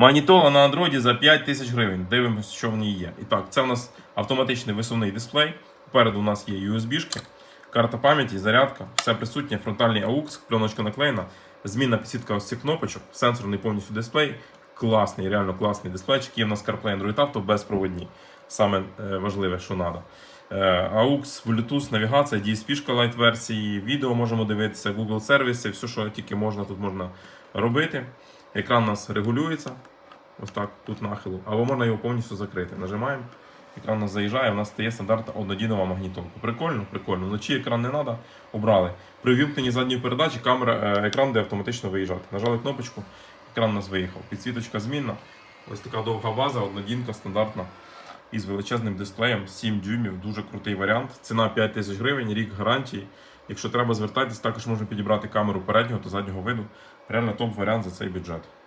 Магнітола на Android за 5 тисяч гривень. Дивимося, що в ній є. І так, це у нас автоматичний висувний дисплей. Попереду у нас є USB-шки, карта пам'яті, зарядка, все присутнє, фронтальний AUX, пленочка наклеєна, змінна підсітка ось цих кнопочок, сенсорний повністю дисплей. Класний, реально класний дисплейчик. Є в нас CarPlay Android Auto безпроводні. Саме е, важливе, що треба. AUX, Bluetooth, навігація, DSP Lite версії, відео можемо дивитися, Google сервіси, все, що тільки можна, тут можна робити. Екран у нас регулюється. Ось так, тут нахилу. Або можна його повністю закрити. Нажимаємо. Екран у нас заїжджає, у нас стає стандартна однодінова магнітолка. Прикольно, прикольно. Вночі екран не треба, обрали. При вімкненні задньої передачі камера, е, екран буде автоматично виїжджати. Нажали кнопочку, екран у нас виїхав. Підсвіточка змінна. Ось така довга база, однодінка стандартна. Із величезним дисплеєм 7 дюймів, дуже крутий варіант. Ціна 5 тисяч гривень, рік гарантії. Якщо треба, звертатись, також можна підібрати камеру переднього та заднього виду. Реально топ варіант за цей бюджет.